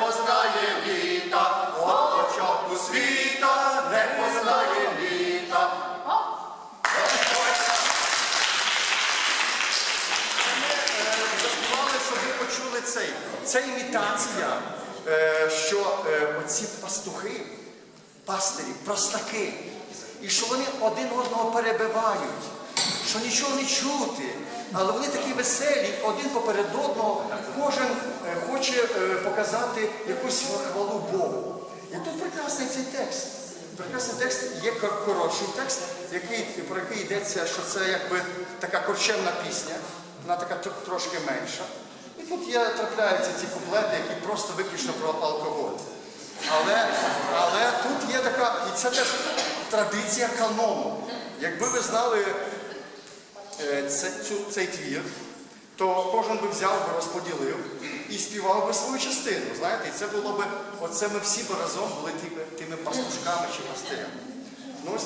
познає літа, О, початку світа не познає літа. Заспівали, щоб ви почули цей. Це імітація, е, що е, оці пастухи, пастирі, простаки, і що вони один одного перебивають, що нічого не чути але вони такі веселі, один поперед одного, кожен е, хоче е, показати якусь хвалу Богу. І тут прекрасний цей текст. Прекрасний текст є коротший текст, який, про який йдеться, що це якби така корчевна пісня, вона така трошки менша. І тут є, трапляються ці куплети, які просто виключно про алкоголь. Але але тут є така, і це теж традиція канону. Якби ви знали цей твір, то кожен би взяв би, розподілив і співав би свою частину. Знаєте, і це було би, оце ми всі би разом були тими, пастушками чи пастирями. Ну,